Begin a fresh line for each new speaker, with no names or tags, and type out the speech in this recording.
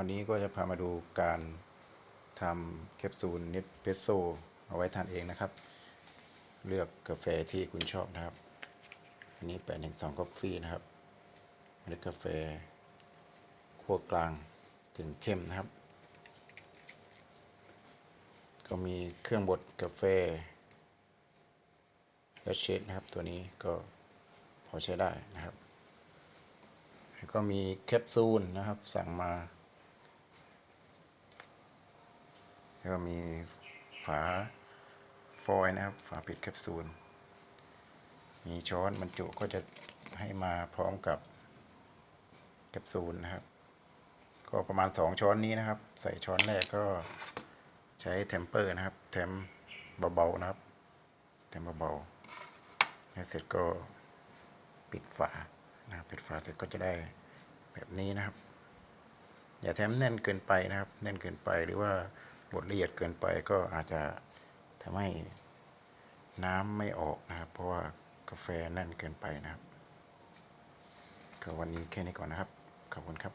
วันนี้ก็จะพามาดูการทำแคปซูลเนสเพรสโซเอาไว้ทานเองนะครับ เลือกกาแฟที่คุณชอบนะครับ อันนี้แปดหนึ่งสองกาแฟนะครับเมล็ดกาแฟขั้วกลางถึงเข้มนะครับ ก็มีเครื่องบดกาแฟ และเชดนะครับ ตัวนี้ก็พอใช้ได้นะครับแล้วก็มีแคปซูลนะครับสั่งมา แล้วก็มีฝาฟอยนะครับ ฝาปิดแคปซูล มีช้อนบรรจุก็จะให้มาพร้อมกับแคปซูลนะครับ ก็ประมาณ 2 ช้อนนี้นะครับ ใส่ช้อนแรกก็ใช้เทมเปอร์นะครับแถมเบาๆนะครับแถมเบาๆแล้วเสร็จก็ปิดฝานะปิดฝาเสร็จก็จะได้แบบนี้นะครับ อย่าแถมแน่นเกินไปนะครับ แน่นเกินไปหรือว่า บดละเอียดเกินไปก็อาจจะทำให้น้ำไม่ออกนะครับ เพราะว่ากาแฟแน่นเกินไปนะครับก็วันนี้แค่นี้ก่อนนะครับ ขอบคุณครับ